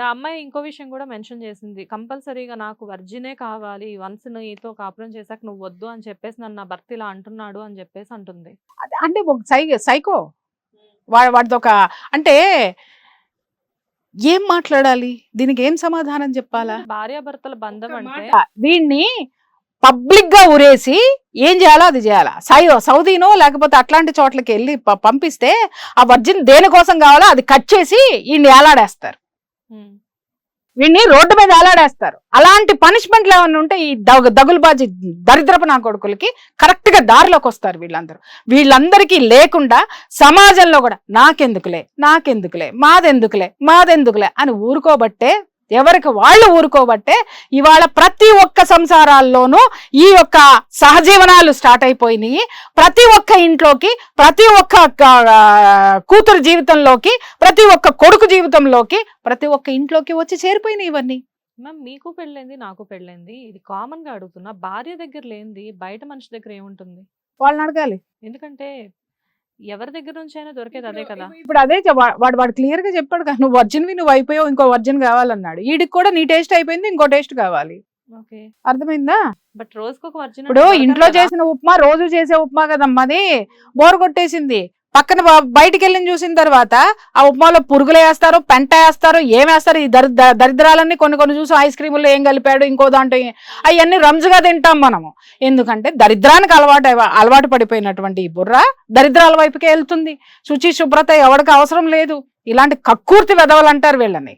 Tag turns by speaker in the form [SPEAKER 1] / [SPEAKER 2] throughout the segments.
[SPEAKER 1] And ఆ అమ్మాయి ఇంకో విషయం కూడా మెన్షన్ చేసింది. కంపల్సరీగా నాకు వర్జినే కావాలి. వన్స్ నీతో కాపురం చేశాక నువ్వు వద్దు అని చెప్పేసి నన్ను నా భర్త ఇలా అంటున్నాడు అని చెప్పేసి అంటుంది.
[SPEAKER 2] అది- అంటే ఒక సై సైకో. వాడు వాడిది ఒక అంటే ఏం మాట్లాడాలి? దీనికి ఏం సమాధానం చెప్పాలా?
[SPEAKER 1] భార్యాభర్తల బంధం అంటే
[SPEAKER 2] వీడిని పబ్లిక్గా ఉరేసి ఏం చేయాలో అది చేయాలా? సై సౌదీనో లేకపోతే అట్లాంటి చోట్లకి వెళ్ళి పంపిస్తే ఆ వర్జిన్ దేనికోసం కావాలో అది కట్ చేసి వీడిని ఏలాడేస్తారు. వీడిని రోడ్డు మీద అలాడేస్తారు అలాంటి పనిష్మెంట్లు ఏమైనా ఉంటే ఈ దగ దగులుబాజీ దరిద్రపు నా కొడుకులకి కరెక్ట్గా దారిలోకి వస్తారు వీళ్ళందరూ. వీళ్ళందరికీ లేకుండా సమాజంలో కూడా నాకెందుకులే నాకెందుకులే మాదెందుకులే మాదెందుకులే అని ఊరుకోబట్టే ఎవరికి వాళ్ళు ఊరుకోబట్టే ఇవాళ ప్రతి ఒక్క సంసారాల్లోనూ ఈ యొక్క సహజీవనాలు స్టార్ట్ అయిపోయినాయి. ప్రతి ఒక్క ఇంట్లోకి ప్రతి ఒక్క కూతురు జీవితంలోకి ప్రతి ఒక్క కొడుకు జీవితంలోకి ప్రతి ఒక్క ఇంట్లోకి వచ్చి చేరిపోయినాయి ఇవన్నీ.
[SPEAKER 1] మ్యామ్ మీకు పెళ్ళైంది నాకు పెళ్ళైంది. ఇది కామన్గా అడుగుతున్నా. భార్య దగ్గర లేనిది బయట మనిషి దగ్గర ఏముంటుంది?
[SPEAKER 2] వాళ్ళని అడగాలి.
[SPEAKER 1] ఎందుకంటే ఎవరి దగ్గర నుంచి అయినా దొరికేది అదే కదా.
[SPEAKER 2] ఇప్పుడు అదే వా- వాడు వాడు క్లియర్గా చెప్పాడు కదా నువ్వు వర్జిన్వి నువ్వు అయిపోయావు ఇంకో వర్జిన్ కావాలన్నాడు. వీడికి కూడా నీ టేస్ట్ అయిపోయింది ఇంకో టేస్ట్ కావాలి. అర్థమైందా?
[SPEAKER 1] బట్ రోజుకు ఒక వర్జిన్
[SPEAKER 2] ఇప్పుడు ఇంట్లో చేసిన ఉప్మా రోజు చేసే ఉప్మా కదమ్మా అది. బోర్ కొట్టేసింది. పక్కన బయటికి వెళ్ళి చూసిన తర్వాత ఆ ఉప్మాలో పురుగులు వేస్తారు పెంట వేస్తారు ఏమేస్తారు ఈ దరి దరిద్రాలన్నీ కొన్ని కొన్ని చూసి ఐస్ క్రీముల్లో ఏం కలిపాడు ఇంకో దాంట్లో అవన్నీ రంజుగా తింటాం మనము. ఎందుకంటే దరిద్రానికి అలవాటు అలవాటు పడిపోయినటువంటి ఈ బుర్ర దరిద్రాల వైపుకే వెళ్తుంది. శుచి శుభ్రత ఎవరికి అవసరం లేదు. ఇలాంటి కక్కూర్తి వెధవలు అంటారు వీళ్ళని.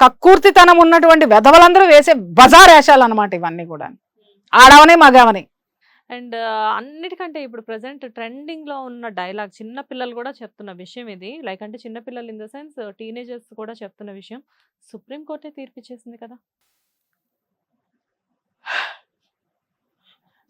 [SPEAKER 2] కక్కూర్తితనం ఉన్నటువంటి వెధవలందరూ వేసే బజార్ వేషాలు అనమాట ఇవన్నీ కూడా ఆడవనే మగవని.
[SPEAKER 1] అండ్ అన్నిటికంటే ఇప్పుడు ప్రెసెంట్ ట్రెండింగ్లో ఉన్న డైలాగ్ చిన్న పిల్లలు కూడా చెప్తున్న విషయం ఇది. లైక్ అంటే చిన్న పిల్లలు ఇన్ ద సెన్స్ టీనేజర్స్ కూడా చెప్తున్న విషయం. సుప్రీం కోర్టే తీర్పిచ్చేసింది కదా?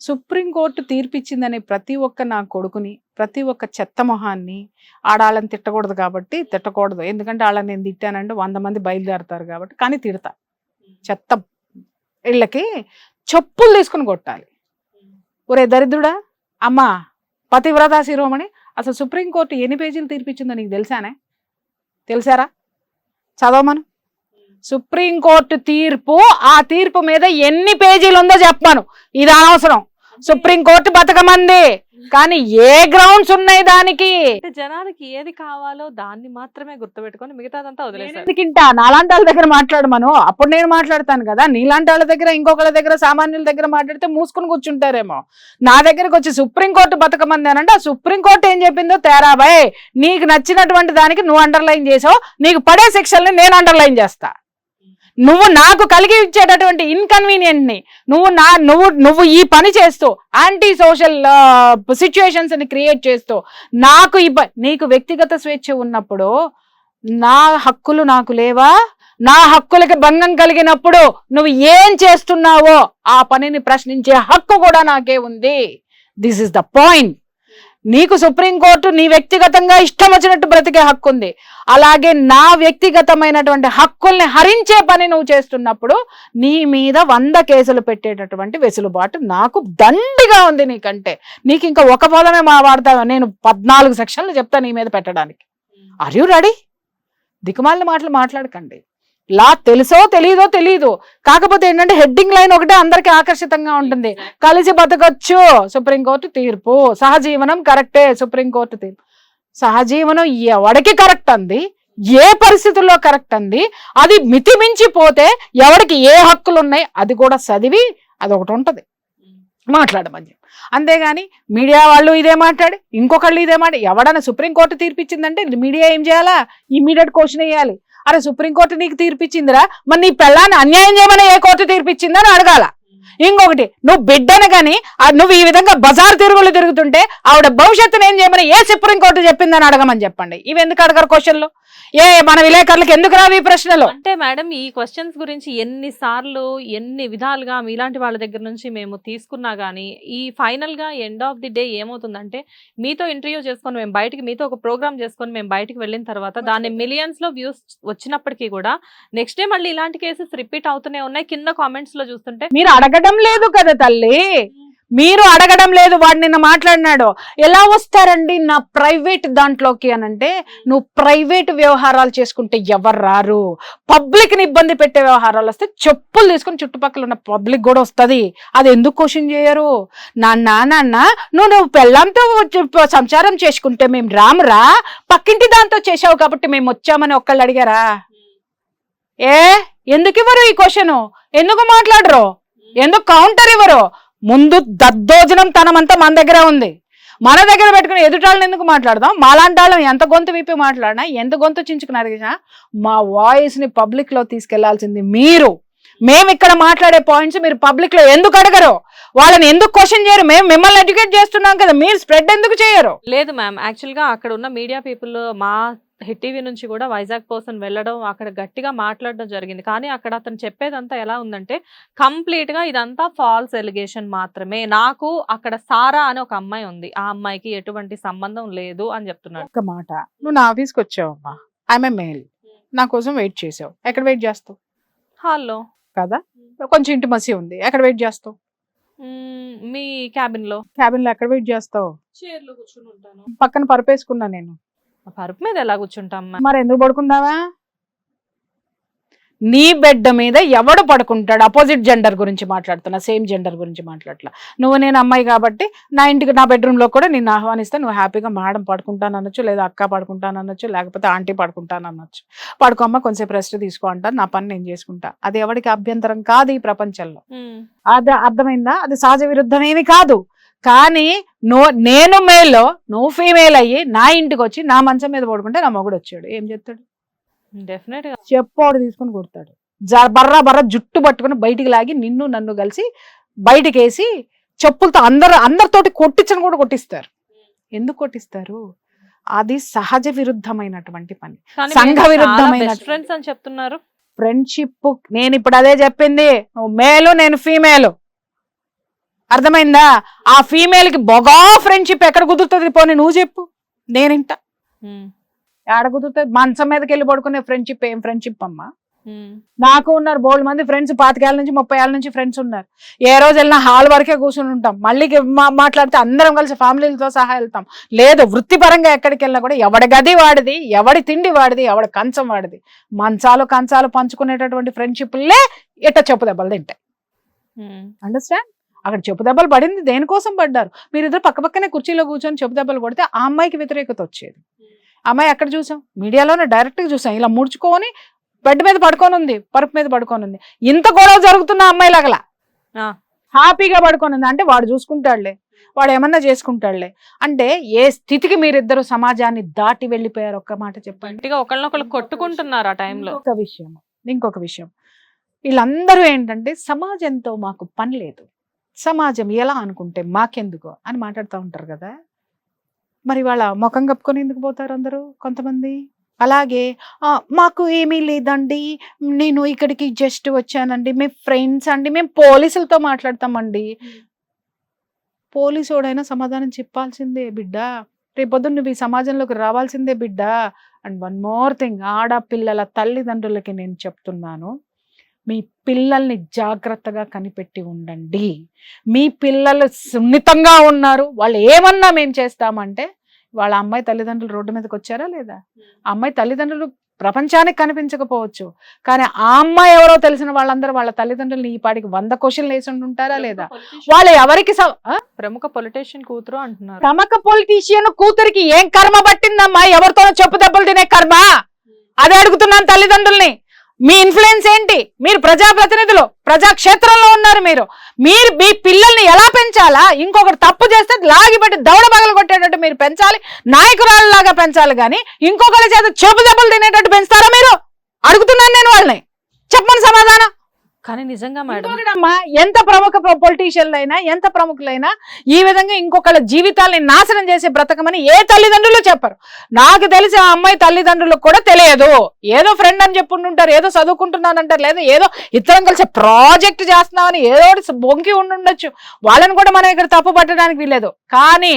[SPEAKER 2] సుప్రీంకోర్టు తీర్పిచ్చిందని ప్రతి ఒక్క నా కొడుకుని ప్రతి ఒక్క చెత్త మొహాన్ని ఆడాళ్ళని తిట్టకూడదు కాబట్టి తిట్టకూడదు. ఎందుకంటే వాళ్ళని నేను తిట్టానంటే వంద మంది బయలుదేరుతారు కాబట్టి కానీ తిడతా. చెత్త. వీళ్ళకి చెప్పులు తీసుకుని కొట్టాలి. ఒరే దరిద్రుడా అమ్మా పతివ్రత శిరోమణి అసలు సుప్రీంకోర్టు ఎన్ని పేజీలు తీర్పిచ్చిందో నీకు తెలుసానే? తెలుసారా? చదవమను. సుప్రీంకోర్టు తీర్పు ఆ తీర్పు మీద ఎన్ని పేజీలు ఉందో చెప్పాను ఇది అనవసరం. సుప్రీంకోర్టు బతకమంది. కానీ ఏ గ్రౌండ్స్ ఉన్నాయి దానికి?
[SPEAKER 1] జనాలకి ఏది కావాలో దాన్ని మాత్రమే గుర్తుపెట్టుకొని మిగతాదంతా వదిలేశారు.
[SPEAKER 2] ఎందుకింటా నాలాంటి వాళ్ళ దగ్గర మాట్లాడమను అప్పుడు నేను మాట్లాడతాను కదా. నీలాంటి వాళ్ళ దగ్గర ఇంకొకళ్ళ దగ్గర సామాన్యుల దగ్గర మాట్లాడితే మూసుకుని కూర్చుంటారేమో. నా దగ్గరకు వచ్చి సుప్రీంకోర్టు బతకమంది అని అంటే ఆ సుప్రీంకోర్టు ఏం చెప్పిందో తేరాబాయ్ నీకు నచ్చినటువంటి దానికి నువ్వు అండర్లైన్ చేసావు. నీకు పడే శిక్షల్ని నేను అండర్లైన్ చేస్తా. నువ్వు నాకు కలిగి ఇచ్చేటటువంటి ఇన్కన్వీనియంట్ని నువ్వు నా నువ్వు నువ్వు ఈ పని చేస్తూ యాంటీ సోషల్ సిచ్యుయేషన్స్ని క్రియేట్ చేస్తూ నాకు ఇబ్బ నీకు వ్యక్తిగత స్వేచ్ఛ ఉన్నప్పుడు నా హక్కులు నాకు లేవా? నా హక్కులకి భంగం కలిగినప్పుడు నువ్వు ఏం చేస్తున్నావో ఆ పనిని ప్రశ్నించే హక్కు కూడా నాకే ఉంది. దిస్ ఇస్ ద పాయింట్ నీకు సుప్రీంకోర్టు నీ వ్యక్తిగతంగా ఇష్టం వచ్చినట్టు బ్రతికే హక్కు ఉంది అలాగే నా వ్యక్తిగతమైనటువంటి హక్కుల్ని హరించే పని నువ్వు చేస్తున్నప్పుడు నీ మీద వంద కేసులు పెట్టేటటువంటి వెసులుబాటు నాకు దండిగా ఉంది నీకంటే నీకు ఇంకా ఒక పదమే మా వాడతా నేను పద్నాలుగు సెక్షన్లు చెప్తా నీ మీద పెట్టడానికి. ఆర్ యు రెడీ దిక్కుమాలిన మాటలు మాట్లాడకండి. లా తెలుసో తెలియదో తెలియదు కాకపోతే ఏంటంటే హెడ్డింగ్ లైన్ ఒకటే అందరికీ ఆకర్షితంగా ఉంటుంది. కలిసి బతకొచ్చు. సుప్రీంకోర్టు తీర్పు. సహజీవనం కరెక్టే. సుప్రీంకోర్టు తీర్పు. సహజీవనం ఎవడికి కరెక్ట్ అంది? ఏ పరిస్థితుల్లో కరెక్ట్ అంది? అది మితిమించిపోతే ఎవరికి ఏ హక్కులు ఉన్నాయి అది కూడా చదివి అది ఒకటి ఉంటది. మాట్లాడమని చెప్పి. అంతేగాని మీడియా వాళ్ళు ఇదే మాట్లాడి ఇంకొకళ్ళు ఇదే మాట. ఎవడన్నా సుప్రీంకోర్టు తీర్పిచ్చిందంటే మీడియా ఏం చేయాలా? ఇమీడియట్ క్వశ్చన్ వేయాలి. అరే సుప్రీంకోర్టు నీకు తీర్పిచ్చిందిరా మరి నీ పెళ్ళాన్ని అన్యాయం చేయమని ఏ కోర్టు తీర్పిచ్చిందని అడగాల. ఇంకొకటి నువ్వు బిడ్డను కానీ నువ్వు ఈ విధంగా బజార్ తిరుగులు తిరుగుతుంటే ఆవిడ భవిష్యత్తును ఏం చేయమని ఏ సుప్రీంకోర్టు చెప్పిందని అడగమని చెప్పండి. ఇవి ఎందుకు అడగరు క్వశ్చన్లు? ఏ మన విలేకరులకు ఎందుకు రావు ఈ ప్రశ్నలు?
[SPEAKER 1] అంటే మేడం ఈ క్వశ్చన్స్ గురించి ఎన్ని సార్లు ఎన్ని విధాలుగా మీలాంటి వాళ్ళ దగ్గర నుంచి మేము తీసుకున్నా గానీ ఈ ఫైనల్గా ఎండ్ ఆఫ్ ది డే ఏమవుతుందంటే మీతో ఇంటర్వ్యూ చేసుకొని మేము బయటికి మీతో ఒక ప్రోగ్రామ్ చేసుకొని మేము బయటికి వెళ్ళిన తర్వాత దాన్ని మిలియన్స్లో వ్యూస్ వచ్చినప్పటికీ కూడా నెక్స్ట్ డే మళ్ళీ ఇలాంటి కేసెస్ రిపీట్ అవుతూనే ఉన్నాయి. కింద కామెంట్స్లో చూస్తుంటే
[SPEAKER 2] మీరు అడగడం లేదు కదా తల్లి. మీరు అడగడం లేదు వాడు నిన్న మాట్లాడినాడు. ఎలా వస్తారండి నా ప్రైవేట్ దాంట్లోకి అని అంటే నువ్వు ప్రైవేట్ వ్యవహారాలు చేసుకుంటే ఎవరు రారు? పబ్లిక్ని ఇబ్బంది పెట్టే వ్యవహారాలు వస్తే చెప్పులు తీసుకుని చుట్టుపక్కల ఉన్న పబ్లిక్ కూడా వస్తుంది. అది ఎందుకు క్వశ్చన్ చేయరు? నాన్న నాన్న నువ్వు నువ్వు పెళ్ళంతో సంచారం సంసారం చేసుకుంటే మేము రామురా? పక్కింటి దాంతో చేసావు కాబట్టి మేము వచ్చామని ఒక్కళ్ళు అడిగారా? ఏ? ఎందుకు ఇవ్వరు ఈ క్వశ్చన్? ఎందుకు మాట్లాడరు? ఎందుకు కౌంటర్ ఇవ్వరు? ముందు దద్దోజనం తనమంతా మన దగ్గర ఉంది. మన దగ్గర పెట్టుకుని ఎదుటాళ్ళని ఎందుకు మాట్లాడదాం? మాలాంటి వాళ్ళం ఎంత గొంతు విప్పి మాట్లాడినా ఎంత గొంతు చించుకున్నారు కదా మా వాయిస్ని పబ్లిక్లో తీసుకెళ్ళాల్సింది మీరు. మేము ఇక్కడ మాట్లాడే పాయింట్స్ మీరు పబ్లిక్లో ఎందుకు అడగరు? వాళ్ళని ఎందుకు క్వశ్చన్ చేయరు? మేము మిమ్మల్ని ఎడ్యుకేట్ చేస్తున్నాం కదా మీరు స్ప్రెడ్ ఎందుకు చేయరు?
[SPEAKER 1] లేదు మ్యామ్ యాక్చువల్గా అక్కడ ఉన్న మీడియా పీపుల్ మా హిట్ టీవీ నుంచి కూడా వైజాగ్ పర్సన్ వెళ్ళడం అక్కడ గట్టిగా మాట్లాడడం జరిగింది. కానీ అక్కడ అతను చెప్పేదంతా ఎలా ఉందంటే కంప్లీట్గా ఇదంతా ఫాల్స్ ఎలిగేషన్ మాత్రమే. నాకు అక్కడ సారా అని ఒక అమ్మాయి ఉంది. ఆ అమ్మాయికి ఎటువంటి సంబంధం లేదు అని చెప్తున్నాడు.
[SPEAKER 2] ఒక్క మాట. నువ్వు నా ఆఫీస్కి వచ్చావమ్మా. ఐఎమ్ మెయిల్ నా కోసం వెయిట్ చేసావు. ఎక్కడ వెయిట్ చేస్తావు?
[SPEAKER 1] హాల్లో.
[SPEAKER 2] కదా? కొంచెం ఇంటి మసి ఉంది. ఎక్కడ వెయిట్ చేస్తావు?
[SPEAKER 1] మీ
[SPEAKER 2] క్యాబిన్లో క్యాబిన్లో ఎక్కడ వెయిట్ చేస్తావు?
[SPEAKER 1] చైర్లో కూర్చుని ఉంటాను.
[SPEAKER 2] పక్కన పరుపేసుకున్నా నేను.
[SPEAKER 1] పరుపు మీద ఎలా కూర్చుంటాం
[SPEAKER 2] మరి ఎందుకు పడుకుందావా? నీ బెడ్ మీద ఎవడు పడుకుంటాడు? అపోజిట్ జెండర్ గురించి మాట్లాడుతున్నా సేమ్ జెండర్ గురించి మాట్లాడలా నువ్వు నేను అమ్మాయి కాబట్టి నా ఇంటికి నా బెడ్రూమ్లో కూడా నిన్ను ఆహ్వానిస్తే నువ్వు హ్యాపీగా మేడం పడుకుంటాను అనొచ్చు లేదా అక్క పడుకుంటాను అనొచ్చు లేకపోతే ఆంటీ పడుకుంటాను అనొచ్చు పడుకోమ్మ కొంచెం రెస్ట్ తీసుకో అంటాను నా పని నేను చేసుకుంటా. అది ఎవరికి అభ్యంతరం కాదు ఈ ప్రపంచంలో. అది అర్థమైందా? అది సహజ విరుద్ధమేమి కాదు. కానీ నో నేను మేలో నువ్వు ఫీమేల్ అయ్యి నా ఇంటికి వచ్చి నా మంచం మీద పడుకుంటే నా మొగుడు వచ్చాడు. ఏం చెప్తాడు?
[SPEAKER 1] డెఫినెట్గా.
[SPEAKER 2] చెప్పోడు తీసుకొని కొడతాడు. బర్రా బర్రా జుట్టు పట్టుకొని బయటికి లాగి నిన్ను నన్ను కలిసి బయటికి వేసి చెప్పులతో అందరు అందరితోటి కొట్టించని కూడా కొట్టిస్తారు. ఎందుకు కొట్టిస్తారు? అది సహజ విరుద్ధమైనటువంటి పని. సంఘ విరుద్ధమైన-
[SPEAKER 1] ఫ్రెండ్స్ అని చెప్తున్నారు.
[SPEAKER 2] ఫ్రెండ్షిప్ నేను ఇప్పుడు అదే చెప్పింది. మేలు నేను ఫీమేల్. అర్థమైందా? ఆ ఫీమేల్కి బొగా ఫ్రెండ్షిప్ ఎక్కడ కుదురుతుంది? పోనీ నువ్వు చెప్పు. నేనింట. ఎక్కడ కుదురుతుంది? మంచం మీదకి వెళ్ళి పడుకునే ఫ్రెండ్షిప్ ఏం? ఫ్రెండ్షిప్ అమ్మా.
[SPEAKER 1] మ్మ్.
[SPEAKER 2] నాకు ఉన్నారు బోల్డ్ మంది ఫ్రెండ్స్ పాతికేళ్ళ నుంచి ముప్పై ఏళ్ళ నుంచి ఫ్రెండ్స్ ఉన్నారు. ఏ రోజు వెళ్ళినా హాల్ వరకే కూర్చుని ఉంటాం. మళ్ళీ మాట్లాడితే అందరం కలిసి ఫ్యామిలీలతో సహా వెళ్తాం. లేదు వృత్తిపరంగా ఎక్కడికి వెళ్ళినా కూడా ఎవడి గది వాడిది ఎవడి తిండి వాడిది ఎవడి కంచం వాడిది. మంచాలు కంచాలు పంచుకునేటటువంటి ఫ్రెండ్షిప్లే ఇట్ట చెప్పు దెబ్బలు తింటాయి. అండర్స్టాండ్ అక్కడ చెప్పు దెబ్బలు పడింది దేనికోసం పడ్డారు? మీరిద్దరు పక్క పక్కనే కుర్చీలో కూర్చొని చెప్పు దెబ్బలు కొడితే ఆ అమ్మాయికి వ్యతిరేకత వచ్చేది. అమ్మాయి ఎక్కడ చూసాం? మీడియాలోనే డైరెక్ట్గా చూసాం. ఇలా ముడుచుకొని బెడ్ మీద పడుకొని ఉంది పరుపు మీద పడుకొని ఉంది ఇంత గొడవ జరుగుతున్న అమ్మాయి లాగల. హ్యాపీగా పడుకొని ఉంది అంటే వాడు చూసుకుంటాడులే. వాడు ఏమన్నా చేసుకుంటాడులే. అంటే ఏ స్థితికి మీరిద్దరు సమాజాన్ని దాటి వెళ్ళిపోయారు ఒక్క మాట చెప్పండి.
[SPEAKER 1] ఒకళ్ళనొకళ్ళు కొట్టుకుంటున్నారు ఆ టైంలో.
[SPEAKER 2] ఇంకొక విషయం. ఇంకొక విషయం. వీళ్ళందరూ ఏంటంటే సమాజంతో మాకు పని లేదు. సమాజం ఎలా అనుకుంటే మాకెందుకు అని మాట్లాడుతూ ఉంటారు కదా. మరి వాళ్ళ ముఖం కప్పుకొని ఎందుకు పోతారు అందరూ కొంతమంది? అలాగే మాకు ఏమీ లేదండి. నేను ఇక్కడికి జస్ట్ వచ్చానండి. మేము ఫ్రెండ్స్ అండి. మేము పోలీసులతో మాట్లాడతామండి. పోలీసోడైనా సమాధానం చెప్పాల్సిందే బిడ్డ. రేపొద్దు నువ్వు ఈ సమాజంలోకి రావాల్సిందే బిడ్డ. అండ్ వన్ మోర్ థింగ్ ఆడపిల్లల తల్లిదండ్రులకి నేను చెప్తున్నాను. మీ పిల్లల్ని జాగ్రత్తగా కనిపెట్టి ఉండండి. మీ పిల్లలు సున్నితంగా ఉన్నారు. వాళ్ళు ఏమన్నా మేము చేస్తామంటే వాళ్ళ అమ్మాయి తల్లిదండ్రులు రోడ్డు మీదకి వచ్చారా లేదా? అమ్మాయి తల్లిదండ్రులు ప్రపంచానికి కనిపించకపోవచ్చు కానీ ఆ అమ్మాయి ఎవరో తెలిసిన వాళ్ళందరూ వాళ్ళ తల్లిదండ్రులు ఈ పాటికి వంద క్వశ్చన్లు వేసి ఉంటారా లేదా? వాళ్ళు ఎవరికి?
[SPEAKER 1] ప్రముఖ పొలిటీషియన్ కూతురు అంటున్నారు.
[SPEAKER 2] తమక పొలిటీషియన్ కూతురికి ఏం కర్మ పట్టిందమ్మా? ఎవరితోనో చెప్పు దెబ్బలు తినే కర్మ? అదే అడుగుతున్నాను తల్లిదండ్రుల్ని. మీ ఇన్ఫ్లుయెన్స్ ఏంటి? మీరు ప్రజాప్రతినిధులు ప్రజాక్షేత్రంలో ఉన్నారు మీరు. మీరు మీ పిల్లల్ని ఎలా పెంచాలా? ఇంకొకటి తప్పు చేస్తే లాగిపెట్టి దౌడ పగలు కొట్టేటట్టు మీరు పెంచాలి. నాయకురాలలాగా పెంచాలి కానీ ఇంకొకరి చేత చెప్పు దెబ్బలు తినేటట్టు పెంచుతారా మీరు? అడుగుతున్నాను నేను వాళ్ళని. చెప్పమని సమాధానం.
[SPEAKER 1] కానీ నిజంగా మేడం
[SPEAKER 2] ఎంత ప్రముఖ పొలిటీషియన్లైనా ఎంత ప్రముఖులైనా ఈ విధంగా ఇంకొకళ్ళ జీవితాల్ని నాశనం చేసే బ్రతకమని ఏ తల్లిదండ్రులు చెప్పరు. నాకు తెలిసి ఆ అమ్మాయి తల్లిదండ్రులకు కూడా తెలియదు. ఏదో ఫ్రెండ్ అని చెప్పుంటుంటారు ఏదో చదువుకుంటున్నానంటారు లేదా ఏదో ఇద్దరం కలిసి ప్రాజెక్ట్ చేస్తున్నామని ఏదో బొంకి ఉండుండొచ్చు. వాళ్ళని కూడా మనం ఇక్కడ తప్పు పట్టడానికి వీలేదు కానీ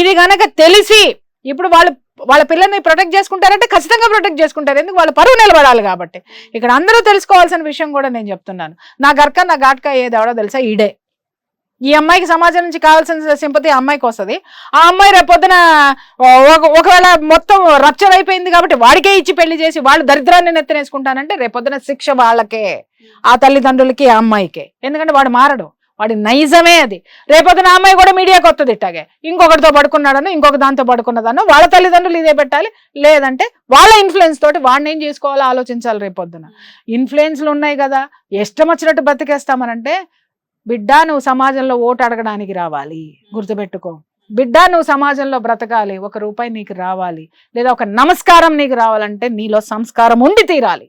[SPEAKER 2] ఇది గనక తెలిసి ఇప్పుడు వాళ్ళు వాళ్ళ పిల్లల్ని ప్రొటెక్ట్ చేసుకుంటారంటే ఖచ్చితంగా ప్రొటెక్ట్ చేసుకుంటారు. ఎందుకు? వాళ్ళ పరువు నిలబడాలి కాబట్టి. ఇక్కడ అందరూ తెలుసుకోవాల్సిన విషయం కూడా నేను చెప్తున్నాను. నా గర్క నా ఘాట్కా ఏది ఎవడో తెలుసా? ఈడే. ఈ అమ్మాయికి సమాజం నుంచి కావాల్సిన సింపతి ఆ అమ్మాయికి వస్తుంది. ఆ అమ్మాయి రేపొద్దున ఒక- ఒకవేళ మొత్తం రప్చర్ అయిపోయింది కాబట్టి వాడికే ఇచ్చి పెళ్ళి చేసి వాళ్ళు దరిద్రాన్ని నెత్తనేసుకుంటానంటే రేపొద్దున శిక్ష వాళ్ళకే. ఆ తల్లిదండ్రులకి ఆ అమ్మాయికే. ఎందుకంటే వాడు మారడు. వాడి నైజమే అది. రేపొద్దున అమ్మాయి కూడా మీడియాకి వస్తుంది ఇట్టాగే. ఇంకొకటితో పడుకున్నాడను ఇంకొక దాంతో పడుకున్నదను వాళ్ళ తల్లిదండ్రులు ఇదే పెట్టాలి. లేదంటే వాళ్ళ ఇన్ఫ్లుయెన్స్ తోటి వాడిని ఏం చేసుకోవాలో ఆలోచించాలి రేపొద్దున. ఇన్ఫ్లుయెన్స్లు ఉన్నాయి కదా. ఇష్టం వచ్చినట్టు బతికేస్తామనంటే బిడ్డ నువ్వు సమాజంలో ఓటు అడగడానికి రావాలి. గుర్తుపెట్టుకో. బిడ్డ నువ్వు సమాజంలో బ్రతకాలి. ఒక రూపాయి నీకు రావాలి. లేదా ఒక నమస్కారం నీకు రావాలంటే నీలో సంస్కారం ఉండి తీరాలి.